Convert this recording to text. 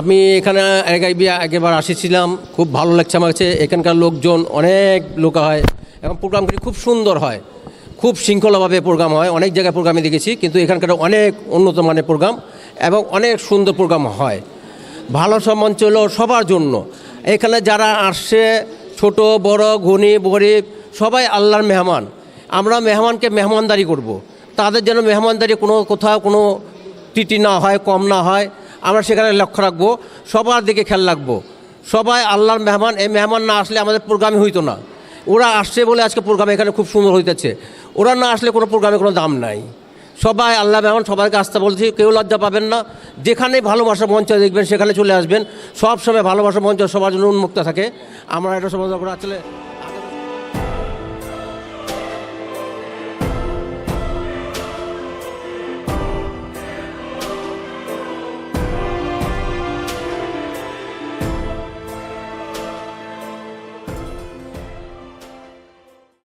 আমি এখানে একবার আসেছিলাম, খুব ভালো লাগছে আমার কাছে। এখানকার লোকজন অনেক লোক হয় এবং প্রোগ্রামগুলি খুব সুন্দর হয়। খুব শৃঙ্খলাভাবে প্রোগ্রাম হয়, অনেক জায়গায় প্রোগ্রামে দেখেছি, কিন্তু এখানকার অনেক উন্নত মানের প্রোগ্রাম এবং অনেক সুন্দর প্রোগ্রাম হয়। ভালো মঞ্চ হলো সবার জন্য। এখানে যারা আসছে, ছোট, বড় গণি গরিব, সবাই আল্লাহর মেহমান। আমরা মেহমানকে মেহমানদারি করব। তাদের যেন মেহমানদারি কোনো কোথাও কোনো ত্রুটি না হয়, কম না হয় আমরা সেখানে লক্ষ্য রাখব, সবার দিকে খেয়াল রাখব। সবাই আল্লাহর মেহমান, এই মেহমান না আসলে আমাদের প্রোগ্রামই হইতো না। ওরা আসছে বলে আজকে প্রোগ্রাম এখানে খুব সুন্দর হইতেছে। ওরা না আসলে কোনো প্রোগ্রামে কোনো দাম নাই। সবাই আল্লাহ মেহমান, সবাইকে আসতে বলছি, কেউ লজ্জা পাবেন না। যেখানে ভালোবাসা মঞ্চ দেখবেন, সেখানে চলে আসবেন। সব সময় ভালোবাসা মঞ্চ সবার জন্য উন্মুক্ত থাকে। আমরা এটা সমাজ আসলে